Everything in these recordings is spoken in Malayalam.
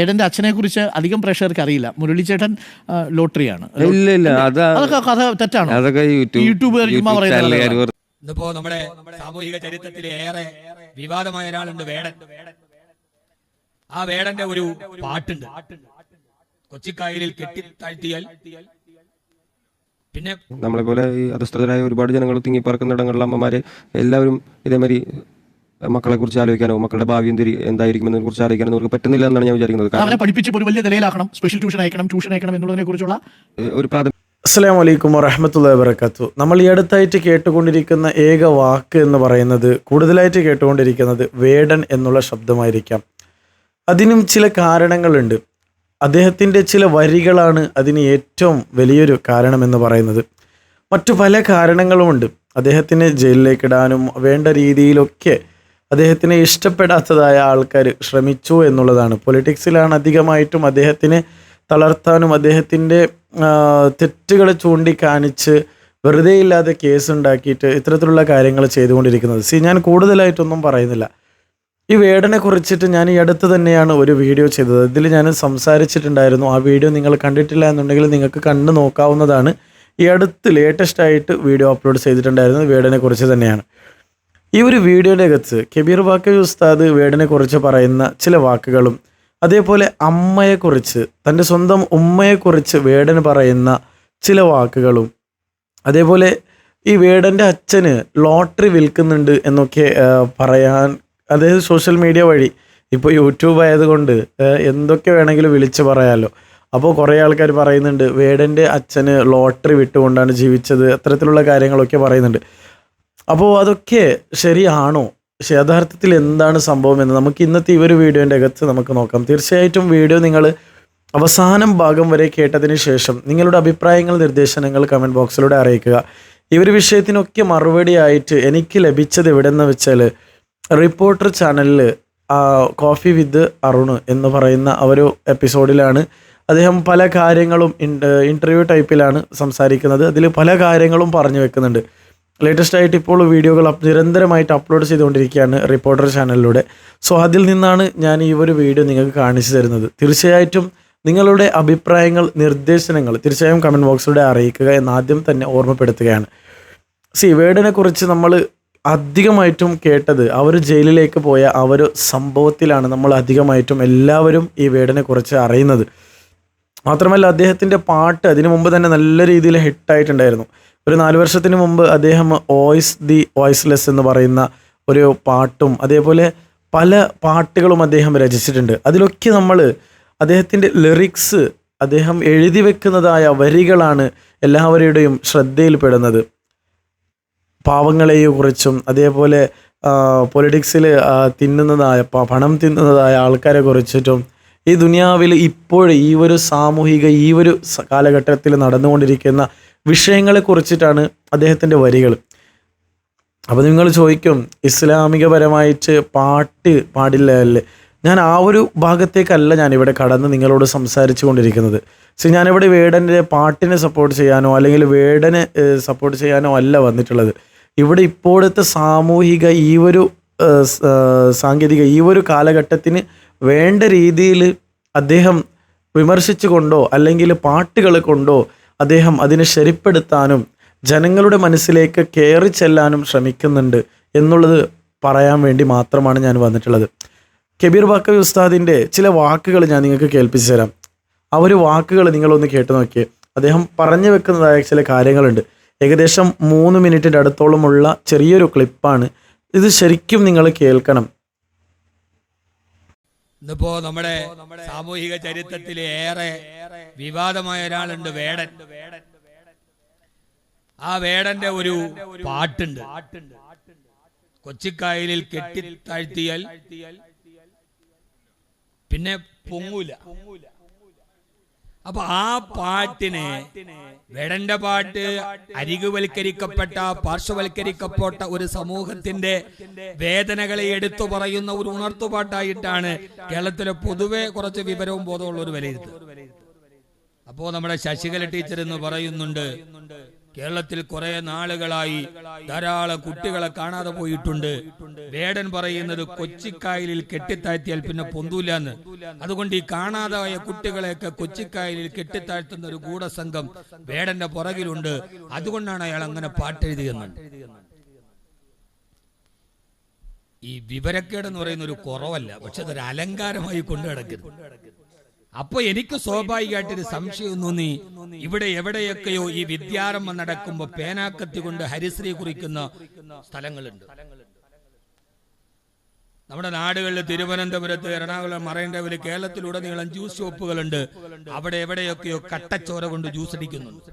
ചേട്ടന്റെ അച്ഛനെ കുറിച്ച് അധികം പ്രേക്ഷകർക്ക് അറിയില്ല. മുരളിച്ചേട്ടൻ ചേട്ടൻ ലോട്ടറിയാണ്. ഇല്ല ഇല്ല അത് അതൊക്കെ കഥ തെറ്റാണ്? അതൊക്കെ യൂട്യൂബ്. ഇന്നിപ്പോ നമ്മുടെ സാമൂഹിക ചരിത്രത്തിലെ ഏറെ വിവാദമായ ഒരാളുണ്ട് വേടൻ. ആ വേടന്റെ ഒരു പാട്ടുണ്ട്. കൊച്ചിക്കായലിൽ കെട്ടി താഴ്ത്തിയാൽ പിന്നെ നമ്മളെ പോലെ അധസ്ഥരായ അധസ്ഥിതരായ ഒരുപാട് ജനങ്ങൾ തിങ്ങി പറക്കുന്ന ഇടങ്ങളിലെ അമ്മമാരെ എല്ലാവരും ഇതേമാതിരി മക്കളെ കുറിച്ച് ആലോചിക്കാനോ മക്കളുടെ ഭാവി എന്തിരി എന്തായിരിക്കുമെന്നതിനെ കുറിച്ച് ആലോചിക്കാനോ അവർക്ക് പറ്റുന്നില്ല എന്നാണ് ഞാൻ വിചാരിക്കുന്നത്. അവരെ പഠിപ്പിച്ച് ഒരു വലിയ നിലയിലാക്കണം. സ്പെഷ്യൽ ട്യൂഷൻ അയക്കണം ട്യൂഷൻ അയക്കണം എന്നുള്ളതിനെ കുറിച്ചുള്ള ഒരു പ്രാഥമിക അസ്സാം വലൈക്കും വറഹമത്തുള്ള വബർക്കാത്തു നമ്മൾ ഈ അടുത്തായിട്ട് കേട്ടുകൊണ്ടിരിക്കുന്ന ഏക വാക്ക് എന്ന് പറയുന്നത് കൂടുതലായിട്ട് കേട്ടുകൊണ്ടിരിക്കുന്നത് വേടൻ എന്നുള്ള ശബ്ദമായിരിക്കാം. അതിനും ചില കാരണങ്ങളുണ്ട്. അദ്ദേഹത്തിന്റെ ചില വരികളാണ് അതിന് ഏറ്റവും വലിയൊരു കാരണമെന്ന് പറയുന്നത്. മറ്റു പല കാരണങ്ങളുമുണ്ട്. അദ്ദേഹത്തിനെ ജയിലിലേക്കിടാനും വേണ്ട രീതിയിലൊക്കെ അദ്ദേഹത്തിനെ ഇഷ്ടപ്പെടാത്തതായ ആൾക്കാർ ശ്രമിച്ചു എന്നുള്ളതാണ്. പൊളിറ്റിക്സിലാണ് അധികമായിട്ടും അദ്ദേഹത്തിനെ തളർത്താനും അദ്ദേഹത്തിന്റെ തെറ്റുകൾ ചൂണ്ടിക്കാണിച്ച് വെറുതെ ഇല്ലാതെ കേസ് ഉണ്ടാക്കിയിട്ട് ഇത്തരത്തിലുള്ള കാര്യങ്ങൾ ചെയ്തുകൊണ്ടിരിക്കുന്നത്. സി ഞാൻ കൂടുതലായിട്ടൊന്നും പറയുന്നില്ല. ഈ വേടനെ കുറിച്ചിട്ട് ഞാൻ ഈ അടുത്ത് തന്നെയാണ് ഒരു വീഡിയോ ചെയ്തത്. ഇതിൽ ഞാൻ സംസാരിച്ചിട്ടുണ്ടായിരുന്നു. ആ വീഡിയോ നിങ്ങൾ കണ്ടിട്ടില്ല എന്നുണ്ടെങ്കിൽ നിങ്ങൾക്ക് കണ്ടു നോക്കാവുന്നതാണ്. ഈ അടുത്ത് ലേറ്റസ്റ്റ് ആയിട്ട് വീഡിയോ അപ്ലോഡ് ചെയ്തിട്ടുണ്ടായിരുന്നത് വേടനെ കുറിച്ച് തന്നെയാണ്. ഈ ഒരു വീഡിയോയുടെ അകത്ത് കബീർ വാക്കൽ ഉസ്താദ് വേടിനെ കുറിച്ച് പറയുന്ന ചില വാക്കുകളും അതേപോലെ അമ്മയെക്കുറിച്ച് തന്റെ സ്വന്തം ഉമ്മയെക്കുറിച്ച് വേടന് പറയുന്ന ചില വാക്കുകളും അതേപോലെ ഈ വേടന്റെ അച്ഛന് ലോട്ടറി വിൽക്കുന്നുണ്ട് എന്നൊക്കെ പറയാൻ അതായത് സോഷ്യൽ മീഡിയ വഴി ഇപ്പോൾ യൂട്യൂബ് ആയതുകൊണ്ട് എന്തൊക്കെ വേണമെങ്കിലും വിളിച്ച് പറയാമല്ലോ അപ്പോൾ കുറേ ആൾക്കാർ പറയുന്നുണ്ട് വേടന്റെ അച്ഛന് ലോട്ടറി വിട്ടുകൊണ്ടാണ് ജീവിച്ചത് അത്തരത്തിലുള്ള കാര്യങ്ങളൊക്കെ പറയുന്നുണ്ട്. അപ്പോൾ അതൊക്കെ ശരിയാണോ? പക്ഷേ യഥാർത്ഥത്തിൽ എന്താണ് സംഭവം എന്ന് നമുക്ക് ഇന്നത്തെ ഈ ഒരു വീഡിയോന്റെ അകത്ത് നമുക്ക് നോക്കാം. തീർച്ചയായിട്ടും വീഡിയോ നിങ്ങൾ അവസാനം ഭാഗം വരെ കേട്ടതിന് ശേഷം നിങ്ങളുടെ അഭിപ്രായങ്ങൾ നിർദ്ദേശങ്ങൾ കമന്റ് ബോക്സിലൂടെ അറിയിക്കുക. ഈ ഒരു വിഷയത്തിനൊക്കെ മറുപടി ആയിട്ട് എനിക്ക് ലഭിച്ചത് എവിടെയെന്ന് വെച്ചാൽ റിപ്പോർട്ടർ ചാനലിൽ കോഫി വിത്ത് അരുൺ എന്ന് പറയുന്ന ഒരു എപ്പിസോഡിലാണ് അദ്ദേഹം പല കാര്യങ്ങളും ഇന്റർവ്യൂ ടൈപ്പിലാണ് സംസാരിക്കുന്നത്. അതിൽ പല കാര്യങ്ങളും പറഞ്ഞു വെക്കുന്നുണ്ട്. ലേറ്റസ്റ്റ് ആയിട്ട് ഇപ്പോൾ വീഡിയോകൾ നിരന്തരമായിട്ട് അപ്ലോഡ് ചെയ്തുകൊണ്ടിരിക്കുകയാണ് റിപ്പോർട്ടർ ചാനലിലൂടെ സോ അതിൽ നിന്നാണ് ഞാൻ ഈ ഒരു വീഡിയോ നിങ്ങൾക്ക് കാണിച്ചു തരുന്നത്. തീർച്ചയായിട്ടും നിങ്ങളുടെ അഭിപ്രായങ്ങൾ നിർദ്ദേശനങ്ങൾ തീർച്ചയായും കമന്റ് ബോക്സിലൂടെ അറിയിക്കുക എന്ന് ആദ്യം തന്നെ ഓർമ്മപ്പെടുത്തുകയാണ്. സി വേർഡിനെ കുറിച്ച് നമ്മൾ അധികമായിട്ടും കേട്ടത് അവർ ജയിലിലേക്ക് പോയ ആ ഒരു സംഭവത്തിലാണ് നമ്മൾ അധികമായിട്ടും എല്ലാവരും ഈ വേർഡിനെ കുറിച്ച് അറിയുന്നത്. മാത്രമല്ല അദ്ദേഹത്തിന്റെ പാട്ട് അതിനു മുമ്പ് തന്നെ നല്ല രീതിയിൽ ഹിറ്റായിട്ടുണ്ടായിരുന്നു ഒരു നാല് വർഷത്തിന് മുമ്പ് അദ്ദേഹം വോയിസ് ദി വോയിസ്ലെസ് എന്ന് പറയുന്ന ഒരു പാട്ടും അതേപോലെ പല പാട്ടുകളും അദ്ദേഹം രചിച്ചിട്ടുണ്ട്. അതിലൊക്കെ നമ്മൾ അദ്ദേഹത്തിന്റെ ലിറിക്സ് അദ്ദേഹം എഴുതി വെക്കുന്നതായ വരികളാണ് എല്ലാവരുടെയും ശ്രദ്ധയിൽപ്പെടുന്നത്. പാവങ്ങളെയും കുറിച്ചും അതേപോലെ പൊളിറ്റിക്സിൽ തിന്നുന്നതായ പണം തിന്നുന്നതായ ആൾക്കാരെ കുറിച്ചിട്ടും ഈ ദുനിയാവിൽ ഇപ്പോൾ ഈ ഒരു സാമൂഹിക ഈ ഒരു കാലഘട്ടത്തിൽ നടന്നുകൊണ്ടിരിക്കുന്ന വിഷയങ്ങളെ കുറിച്ചിട്ടാണ് അദ്ദേഹത്തിന്റെ വരികൾ. അപ്പോൾ നിങ്ങൾ ചോദിക്കും ഇസ്ലാമികപരമായിട്ട് പാട്ട് പാടില്ല അല്ലേ? ഞാൻ ആ ഒരു ഭാഗത്തേക്കല്ല ഞാനിവിടെ കടന്ന് നിങ്ങളോട് സംസാരിച്ചു കൊണ്ടിരിക്കുന്നത് സോ ഞാനിവിടെ വേടന്റെ പാട്ടിനെ സപ്പോർട്ട് ചെയ്യാനോ അല്ലെങ്കിൽ വേടനെ സപ്പോർട്ട് ചെയ്യാനോ അല്ല വന്നിട്ടുള്ളത്. ഇവിടെ ഇപ്പോഴത്തെ സാമൂഹിക ഈ ഒരു സാങ്കേതിക ഈ ഒരു കാലഘട്ടത്തിന് വേണ്ട രീതിയിൽ അദ്ദേഹം വിമർശിച്ചു കൊണ്ടോ അല്ലെങ്കിൽ പാട്ടുകൾ കൊണ്ടോ അദ്ദേഹം അതിനെ ശരിപ്പെടുത്താനും ജനങ്ങളുടെ മനസ്സിലേക്ക് കയറി ചെല്ലാനും ശ്രമിക്കുന്നുണ്ട് എന്നുള്ളത് പറയാൻ വേണ്ടി മാത്രമാണ് ഞാൻ വന്നിട്ടുള്ളത്. കബീർ ബാക്കവി ഉസ്താദിന്റെ ചില വാക്കുകൾ ഞാൻ നിങ്ങൾക്ക് കേൾപ്പിച്ചു തരാം. ആ ഒരു വാക്കുകൾ നിങ്ങളൊന്ന് കേട്ടു നോക്കിയേ. അദ്ദേഹം പറഞ്ഞു വെക്കുന്നതായ ചില കാര്യങ്ങളുണ്ട്. ഏകദേശം മൂന്ന് മിനിറ്റിന്റെ അടുത്തോളമുള്ള ചെറിയൊരു ക്ലിപ്പാണ്. ഇത് ശരിക്കും നിങ്ങൾ കേൾക്കണം. ഇന്നിപ്പോ നമ്മുടെ സാമൂഹിക ചരിത്രത്തിൽ ഏറെ വിവാദമായ ഒരാളുണ്ട് വേടൻ. ആ വേടന്റെ ഒരു പാട്ടുണ്ട്. കൊച്ചിക്കായലിൽ കെട്ടി താഴ്ത്തിയാൽ പിന്നെ പൊങ്ങൂല. പൊങ്ങൂല. അപ്പൊ ആ പാട്ടിനെ വേടന്റെ പാട്ട് അരികുവൽക്കരിക്കപ്പെട്ട പാർശ്വവൽക്കരിക്കപ്പെട്ട ഒരു സമൂഹത്തിന്റെ വേദനകളെ എടുത്തു പറയുന്ന ഒരു ഉണർത്തുപാട്ടായിട്ടാണ് കേരളത്തിലെ പൊതുവെ കുറച്ച് വിവരവും ബോധമുള്ള ഒരു വിലയിരുത്തൽ. അപ്പോ നമ്മുടെ ശശികല ടീച്ചർ എന്ന് പറയുന്നുണ്ട് കേരളത്തിൽ കുറെ നാളുകളായി ധാരാളം കുട്ടികളെ കാണാതെ പോയിട്ടുണ്ട്. വേടൻ പറയുന്നത് കൊച്ചിക്കായലിൽ കെട്ടിത്താഴ്ത്തിയാൽ പിന്നെ പൊന്തൂലാന്ന്. അതുകൊണ്ട് ഈ കാണാതായ കുട്ടികളെയൊക്കെ കൊച്ചിക്കായലിൽ കെട്ടിത്താഴ്ത്തുന്ന ഒരു ഗൂഢസംഘം വേടന്റെ പുറകിലുണ്ട്. അതുകൊണ്ടാണ് അയാൾ അങ്ങനെ പാട്ടെഴുതിയെന്ന്. ഈ വിവരക്കേടെന്ന് പറയുന്ന ഒരു കുറവല്ല പക്ഷെ അതൊരു അലങ്കാരമായി കൊണ്ടു നടക്കുന്നു അപ്പൊ എനിക്ക് സ്വാഭാവികമായിട്ടൊരു സംശയം തോന്നി ഇവിടെ എവിടെയൊക്കെയോ ഈ വിദ്യാരംഭം നടക്കുമ്പോ പേനാക്കത്തി കൊണ്ട് ഹരിശ്രീ കുറിക്കുന്ന സ്ഥലങ്ങളുണ്ട്. നമ്മുടെ നാടുകളിൽ തിരുവനന്തപുരത്ത് എറണാകുളം മറൈൻഡ്രൈവിൽ കേരളത്തിലുടനീളം ജ്യൂസ് ഷോപ്പുകളുണ്ട്. അവിടെ എവിടെയൊക്കെയോ കട്ടച്ചോര കൊണ്ട് ജ്യൂസ് അടിക്കുന്നുണ്ട്.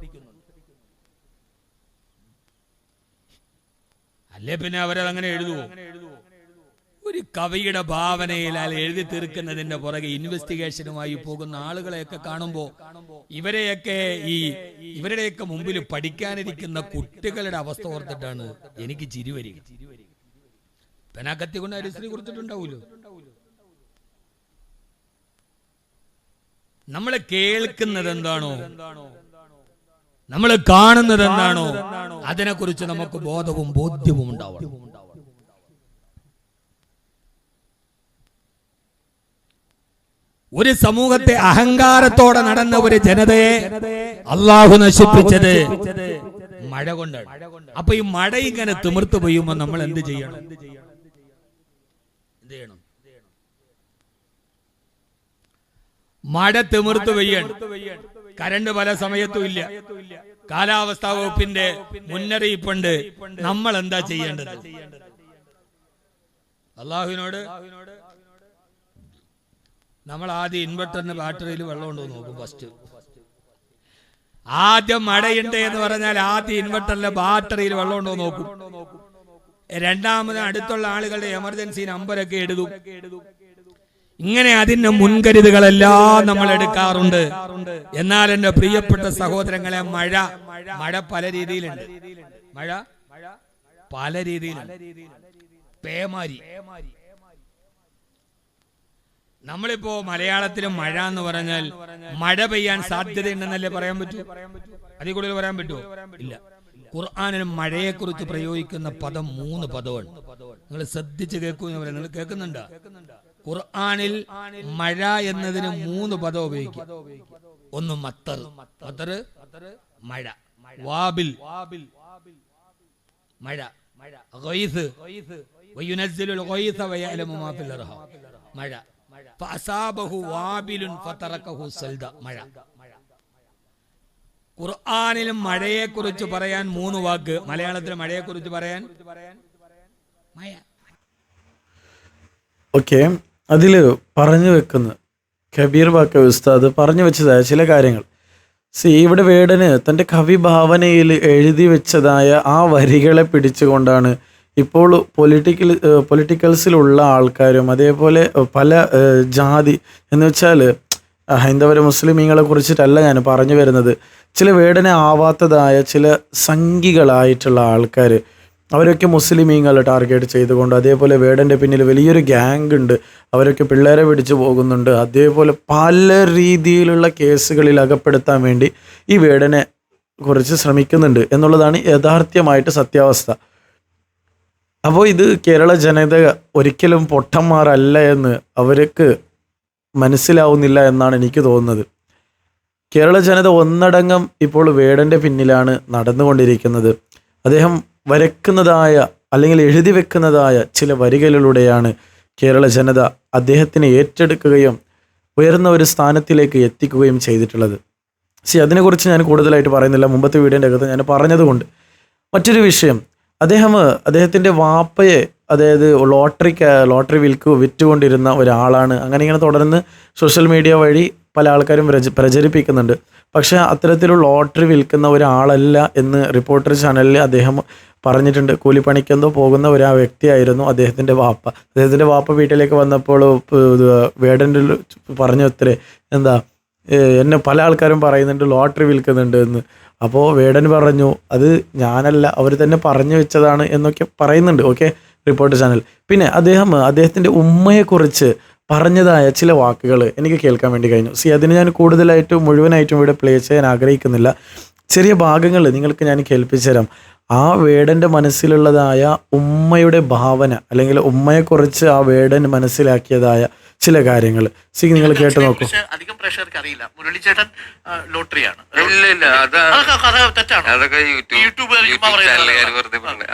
അല്ലേ പിന്നെ അവരത് അങ്ങനെ എഴുതുവോ? ഒരു കവിയുടെ ഭാവനയിൽ അയാൾ എഴുതി തീർക്കുന്നതിന്റെ പുറകെ ഇൻവെസ്റ്റിഗേഷനുമായി പോകുന്ന ആളുകളെയൊക്കെ കാണുമ്പോൾ ഇവരെയൊക്കെ ഈ ഇവരുടെയൊക്കെ മുമ്പിൽ പഠിക്കാനിരിക്കുന്ന കുട്ടികളുടെ അവസ്ഥ ഓർത്തിട്ടാണ് എനിക്ക് ചിരിവരിക പെനാക്കത്തി കൊണ്ട് അരിശ്രീ കുറിച്ചിട്ടുണ്ടാവൂലോ? നമ്മൾ കേൾക്കുന്നത് എന്താണോ? നമ്മൾ കാണുന്നത് എന്താണോ? അതിനെക്കുറിച്ച് നമുക്ക് ബോധവും ബോധ്യവും ഉണ്ടാവണം. ഒരു സമൂഹത്തെ അഹങ്കാരത്തോടെ നടന്ന ഒരു ജനതയെ അള്ളാഹു നശിപ്പിച്ചത് മഴ കൊണ്ടാണ്. അപ്പൊ ഈ മഴ ഇങ്ങനെ തിമിർത്തു പെയ്യുമ്പോ നമ്മൾ എന്ത് ചെയ്യണം? എന്ത് ചെയ്യണം? മഴ തിമിർത്തു പെയ്യണം. കരണ്ട് പല സമയത്തും ഇല്ല. കാലാവസ്ഥാ വകുപ്പിന്റെ മുന്നറിയിപ്പുണ്ട്. നമ്മൾ എന്താ ചെയ്യേണ്ടത്? അള്ളാഹുവിനോട് നമ്മൾ ആദ്യം ഇൻവെർട്ടറിന് ബാറ്ററിയിൽ വെള്ളം ഉണ്ടോ എന്ന് നോക്കും ഫസ്റ്റ് ആദ്യം മഴയുണ്ട് എന്ന് പറഞ്ഞാൽ ആദ്യം ഇൻവെർട്ടറിലെ ബാറ്ററിയിൽ വെള്ളം ഉണ്ടോ എന്ന് നോക്കും. രണ്ടാമത് അടുത്തുള്ള ആളുകളുടെ എമർജൻസി നമ്പരൊക്കെ എഴുതും. ഇങ്ങനെ അതിന്റെ മുൻകരുതുകളെല്ലാം നമ്മൾ എടുക്കാറുണ്ട്. എന്നാൽ എന്റെ പ്രിയപ്പെട്ട സഹോദരങ്ങളെ മഴ. മഴ. പല രീതിയിലുണ്ട്. മഴ പല രീതിയിലുണ്ട്. പേമാരി. നമ്മളിപ്പോ മലയാളത്തിൽ മഴ എന്ന് പറഞ്ഞാൽ മഴ പെയ്യാൻ സാധ്യതയുണ്ടെന്നല്ലേ പറയാൻ പറ്റൂ? അതിൽ കൂടുതൽ പറയാൻ പറ്റുമോ ഇല്ല. ഖുർആാനിൽ മഴയെക്കുറിച്ച് പ്രയോഗിക്കുന്ന പദം മൂന്ന് പദമാണ്. നിങ്ങൾ ശ്രദ്ധിച്ച് കേൾക്കൂ എന്ന് പറയാം നിങ്ങൾ കേൾക്കുന്നുണ്ടോ? ഖുർആാനിൽ മഴ എന്നതിന് മൂന്ന് പദം ഉപയോഗിക്കും. ഒന്ന് മത്തർ. മത്തർ മഴ. വാബിൽ മഴ. മഴ മഴ. ഫഅസാബഹു വാബിലുൻ ഫതറകഹു സൽദ. മഴ. ഖുർആനിൽ മഴയെ കുറിച്ച് പറയാൻ മൂന്ന് വാക്ക്. മലയാളത്തിൽ മഴയെ കുറിച്ച് പറയാൻ മഴ. ഓക്കെ. അതിൽ പറഞ്ഞു വെക്കുന്ന. കബീർ ബാക്ക ഉസ്താദ് പറഞ്ഞു വെച്ചതായ ചില കാര്യങ്ങൾ. സി ഇവിടെ വേടന് തന്റെ കവി ഭാവനയിൽ എഴുതി വെച്ചതായ ആ വരികളെ പിടിച്ചുകൊണ്ടാണ് ഇപ്പോൾ പൊളിറ്റിക്കൽ പൊളിറ്റിക്കൽസിലുള്ള ആൾക്കാരും അതേപോലെ പല ജാതി എന്ന് വെച്ചാൽ ഹൈന്ദവര മുസ്ലിമീങ്ങളെ കുറിച്ചിട്ടല്ല ഞാൻ പറഞ്ഞു വരുന്നത്. ചില വേടന ആവാത്തതായ ചില സംഘികളായിട്ടുള്ള ആൾക്കാർ അവരൊക്കെ മുസ്ലിമീങ്ങളെ ടാർഗറ്റ് ചെയ്തുകൊണ്ട് അതേപോലെ വേടന്റെ പിന്നിൽ വലിയൊരു ഗ്യാങ് ഉണ്ട്. അവരൊക്കെ പിള്ളേരെ പിടിച്ചു പോകുന്നുണ്ട്. അതേപോലെ പല രീതിയിലുള്ള കേസുകളിൽ അകപ്പെടുത്താൻ വേണ്ടി ഈ വേടനെ കുറിച്ച് ശ്രമിക്കുന്നുണ്ട് എന്നുള്ളതാണ് യഥാർത്ഥമായിട്ട് സത്യാവസ്ഥ. അപ്പോൾ ഇത് കേരള ജനത ഒരിക്കലും പൊട്ടന്മാരല്ല എന്ന് അവർക്ക് മനസ്സിലാവുന്നില്ല എന്നാണ് എനിക്ക് തോന്നുന്നത്. കേരള ജനത ഒന്നടങ്കം ഇപ്പോൾ വേടന്റെ പിന്നിലാണ് നടന്നുകൊണ്ടിരിക്കുന്നത്. അദ്ദേഹം വരക്കുന്നതായ അല്ലെങ്കിൽ എഴുതി വെക്കുന്നതായ ചില വരികളിലൂടെയാണ് കേരള ജനത അദ്ദേഹത്തിനെ ഏറ്റെടുക്കുകയും ഉയർന്ന ഒരു സ്ഥാനത്തിലേക്ക് എത്തിക്കുകയും ചെയ്തിട്ടുള്ളത്. സി അതിനെക്കുറിച്ച് ഞാൻ കൂടുതലായിട്ട് പറയുന്നില്ല. മുമ്പത്തെ വീഡിയോന്റെ അകത്ത് ഞാൻ പറഞ്ഞതുകൊണ്ട്. മറ്റൊരു വിഷയം അദ്ദേഹം അദ്ദേഹത്തിന്റെ വാപ്പയെ അതായത് ലോട്ടറി ലോട്ടറി വിൽക്ക് വിറ്റുകൊണ്ടിരുന്ന ഒരാളാണ്. അങ്ങനെ ഇങ്ങനെ തുടർന്ന് സോഷ്യൽ മീഡിയ വഴി പല ആൾക്കാരും പ്രച- പ്രചരിപ്പിക്കുന്നുണ്ട്. പക്ഷേ അത്തരത്തിലുള്ള ലോട്ടറി വിൽക്കുന്ന ഒരാളല്ല എന്ന് റിപ്പോർട്ടർ ചാനലിൽ അദ്ദേഹം പറഞ്ഞിട്ടുണ്ട്. കൂലിപ്പണിക്കെന്തോ പോകുന്ന ഒരു വ്യക്തിയായിരുന്നു അദ്ദേഹത്തിന്റെ വാപ്പ. അദ്ദേഹത്തിന്റെ വാപ്പ വീട്ടിലേക്ക് വന്നപ്പോൾ വേടന്റെ പറഞ്ഞു അത്രേ എന്താ എന്നെ പല ആൾക്കാരും പറയുന്നുണ്ട് ലോട്ടറി വിൽക്കുന്നുണ്ട് എന്ന്. അപ്പോൾ വേടൻ പറഞ്ഞു അത് ഞാനല്ല അവർ തന്നെ പറഞ്ഞു വെച്ചതാണ് എന്നൊക്കെ പറയുന്നുണ്ട് ഓക്കെ റിപ്പോർട്ട് ചാനൽ പിന്നെ അദ്ദേഹം അദ്ദേഹത്തിന്റെ ഉമ്മയെക്കുറിച്ച് പറഞ്ഞതായ ചില വാക്കുകൾ എനിക്ക് കേൾക്കാൻ വേണ്ടി കഴിഞ്ഞു. സി അതിന് ഞാൻ കൂടുതലായിട്ട് മുഴുവനായിട്ടും ഇവിടെ പ്ലേ ചെയ്യാൻ ആഗ്രഹിക്കുന്നില്ല. ചെറിയ ഭാഗങ്ങൾ നിങ്ങൾക്ക് ഞാൻ കേൾപ്പിച്ചു തരാം. ആ വേടന്റെ മനസ്സിലുള്ളതായ ഉമ്മയുടെ ഭാവന അല്ലെങ്കിൽ ഉമ്മയെക്കുറിച്ച് ആ വേടൻ മനസ്സിലാക്കിയതായ ചില കാര്യങ്ങൾ. സി നിങ്ങൾ കേട്ട് നോക്കൂ. അധികം പ്രേക്ഷകർക്ക് അറിയില്ല മുരളിച്ചേട്ടൻ ലോട്ടറിയാണ്. ഇല്ല ഇല്ല തെറ്റാണ്? അതൊക്കെ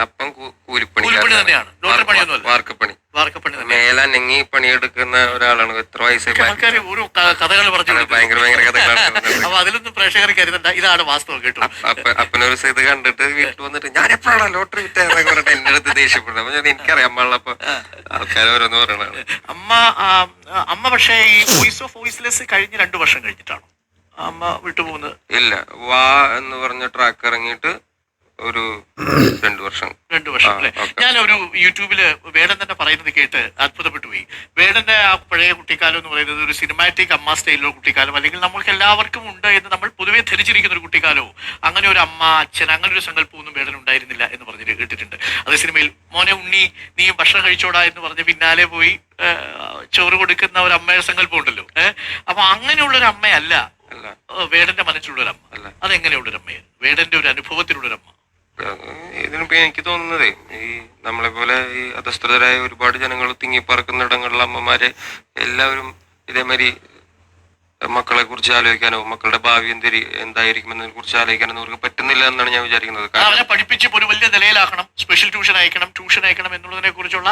അപ്പം കൂലിപ്പണി തന്നെയാണ്. ലോട്ടറി. വാർക്കപ്പണി. വാർക്കപ്പണി മേലനങ്ങി പണിയെടുക്കുന്ന ഒരാളാണ്. എത്ര വയസ്സായി ആൾക്കാർ ഒരു കഥകൾ പറഞ്ഞു ഭയങ്കര ഭയങ്കര കഥകളാണ്. അപ്പൊ അതിലൊന്നും പ്രേക്ഷകർ കരുതണ്ട. ഇതാണ് വാസ്തവം കേട്ടോ അപ്പ അപ്പനൊരു ഇത് കണ്ടിട്ട് വീട്ടിൽ വന്നിട്ട് ഞാൻ എപ്പോഴാണ് ലോട്ടറി വിറ്റതെന്നൊക്കെ പറഞ്ഞിട്ട് എന്റെ അടുത്ത് ദേഷ്യപ്പെടുന്നത്. അപ്പൊ എനിക്കറിയാം അമ്മ ഉള്ളപ്പോ ആൾക്കാർ ഓരോന്ന് പറയണാണ് അമ്മ അമ്മ പക്ഷേ ഈ വോയിസ് ഓഫ് വോയിസ്ലെസ് കഴിഞ്ഞ് രണ്ടു വർഷം കഴിഞ്ഞിട്ടാണ്? അമ്മ വിട്ടുപോകുന്നത്? ഇല്ല വാ എന്ന് പറഞ്ഞ ട്രാക്ക് ഇറങ്ങിയിട്ട് ഒരു രണ്ടു വർഷം. രണ്ടു വർഷം അല്ലേ? ഞാൻ ഒരു യൂട്യൂബിൽ വേടൻ തന്നെ പറയുന്നത് കേട്ട് അത്ഭുതപ്പെട്ടു പോയി വേടന്റെ ആ പഴയ കുട്ടിക്കാലം എന്ന് പറയുന്നത് ഒരു സിനിമാറ്റിക് അമ്മ സ്റ്റൈലിലുള്ള കുട്ടിക്കാലം അല്ലെങ്കിൽ നമ്മൾക്ക് എല്ലാവർക്കും ഉണ്ട് എന്ന് നമ്മൾ പൊതുവെ ധരിച്ചിരിക്കുന്ന ഒരു കുട്ടിക്കാലവും അങ്ങനെ ഒരു അമ്മ അച്ഛൻ അങ്ങനെ ഒരു സങ്കല്പമൊന്നും വേടൻ ഉണ്ടായിരുന്നില്ല എന്ന് പറഞ്ഞിട്ട് കേട്ടിട്ടുണ്ട്. അതേ സിനിമയിൽ മോനെ ഉണ്ണി നീ ഭക്ഷണം കഴിച്ചോടാ എന്ന് പറഞ്ഞ് പിന്നാലെ പോയി ചോറ് കൊടുക്കുന്ന ഒരു അമ്മയുടെ സങ്കല്പം ഉണ്ടല്ലോ ഏഹ് അപ്പൊ അങ്ങനെയുള്ള ഒരു അമ്മയല്ല വേടന്റെ മനസ്സിലുള്ള ഒരു അമ്മ. അതെങ്ങനെയുള്ള ഒരു അമ്മയാണ്? വേടന്റെ ഒരു അനുഭവത്തിലുള്ള ഒരു അമ്മ. ഇതിനിപ്പോ എനിക്ക് തോന്നുന്നതേ ഈ നമ്മളെ പോലെ ഈ അധസ്ഥിതരായ ഒരുപാട് ജനങ്ങൾ തിങ്ങിപ്പറക്കുന്ന ഇടങ്ങളിലെ അമ്മമാരെ എല്ലാവരും ഇതേമാതിരി മക്കളെ കുറിച്ച് ആലോചിക്കാനോ മക്കളുടെ ഭാവി എന്തിരി എന്തായിരിക്കും എന്നതിനെ കുറിച്ച് ആലോചിക്കാനോ അവർക്ക് പറ്റുന്നില്ല എന്നാണ് ഞാൻ വിചാരിക്കുന്നത്. അവരെ പഠിപ്പിച്ച് ഒരു വലിയ നിലയിലാക്കണം. സ്പെഷ്യൽ ട്യൂഷൻ അയക്കണം ട്യൂഷൻ അയക്കണം എന്നുള്ളതിനെ കുറിച്ചുള്ള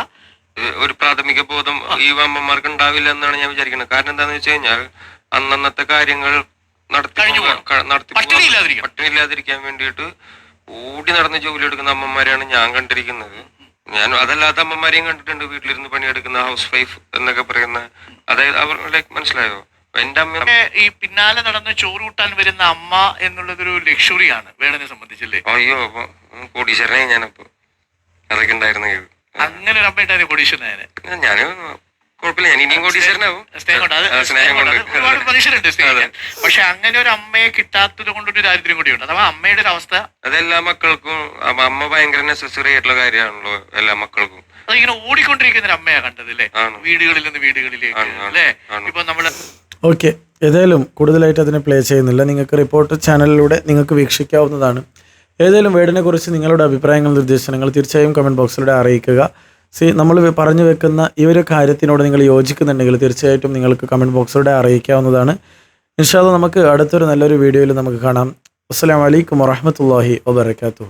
ഒരു പ്രാഥമിക ബോധം ഈ അമ്മമാർക്ക് ഉണ്ടാവില്ല എന്നാണ് ഞാൻ വിചാരിക്കുന്നത്. കാരണം എന്താണെന്ന് വെച്ച് കഴിഞ്ഞാൽ അന്നന്നത്തെ കാര്യങ്ങൾ നടത്തി നടത്തി പട്ടിണി പോകാൻ- ഇല്ലാതിരിക്കണം. പട്ടിണി ഇല്ലാതിരിക്കാൻ വേണ്ടിയിട്ട് ഓടി നടന്ന് ജോലി എടുക്കുന്ന അമ്മമാരെയാണ് ഞാൻ കണ്ടിരിക്കുന്നത്. ഞാൻ അതല്ലാത്ത അമ്മമാരെയും കണ്ടിട്ടുണ്ട്. വീട്ടിലിരുന്ന് പണിയെടുക്കുന്ന ഹൗസ് വൈഫ് എന്നൊക്കെ പറയുന്ന അതായത് അവർ ലൈക്ക് മനസ്സിലായോ എന്റെ അമ്മ ഈ പിന്നാലെ നടന്ന് ചോറ് കൂട്ടാൻ വരുന്ന അമ്മ എന്നുള്ളതൊരു ലക്ഷറിയാണ് വേണനെ സംബന്ധിച്ചല്ലേ? അയ്യോ അപ്പൊ കോടീശ്വരനെ ഞാനപ്പോ അതൊക്കെ ഉണ്ടായിരുന്നു അങ്ങനെ ഒരു അമ്മ ഉണ്ടായിരുന്നു കൊടീശ്വരനെ ഞാൻ കുഴപ്പമില്ല ഞാൻ ഇനിയും കോടീശ്വരനാവും. സ്നേഹം കൊണ്ട് ഒരുപാട് മനുഷ്യരുണ്ട് സ്നേഹിക്കാൻ. പക്ഷെ അങ്ങനെ ഒരു അമ്മയെ കിട്ടാത്തത് കൊണ്ടൊരു ദാരിദ്ര്യം കൂടിയുണ്ട് അഥവാ അമ്മയുടെ ഒരു അവസ്ഥ അതെല്ലാ മക്കൾക്കും അമ്മ ഭയങ്കര നെസസറി ആയിട്ടുള്ള കാര്യമാണല്ലോ എല്ലാ മക്കൾക്കും. അതിങ്ങനെ ഓടിക്കൊണ്ടിരിക്കുന്ന ഒരു അമ്മയാ കണ്ടത് അല്ലേ? വീടുകളിൽ നിന്ന് വീടുകളിലേക്ക് അല്ലേ. ഇപ്പൊ നമ്മൾ ഓക്കെ. ഏതായാലും കൂടുതലായിട്ട് അതിനെ പ്ലേ ചെയ്യുന്നില്ല. നിങ്ങൾക്ക് റിപ്പോർട്ട് ചാനലിലൂടെ നിങ്ങൾക്ക് വീക്ഷിക്കാവുന്നതാണ്. ഏതായാലും വേർഡിനെ കുറിച്ച് നിങ്ങളുടെ അഭിപ്രായങ്ങൾ നിർദ്ദേശങ്ങൾ തീർച്ചയായും കമന്റ് ബോക്സിലൂടെ അറിയിക്കുക. സി നമ്മൾ പറഞ്ഞു വെക്കുന്ന ഈ ഒരു കാര്യത്തിനോട് നിങ്ങൾ യോജിക്കുന്നുണ്ടെങ്കിൽ തീർച്ചയായിട്ടും നിങ്ങൾക്ക് കമന്റ് ബോക്സിലൂടെ അറിയിക്കാവുന്നതാണ്. ഇൻഷാല്ല നമുക്ക് അടുത്തൊരു നല്ലൊരു വീഡിയോയിൽ നമുക്ക് കാണാം. അസ്സാം വലൈക്കും വറഹമത്തല്ലാഹി വബർക്കാത്തു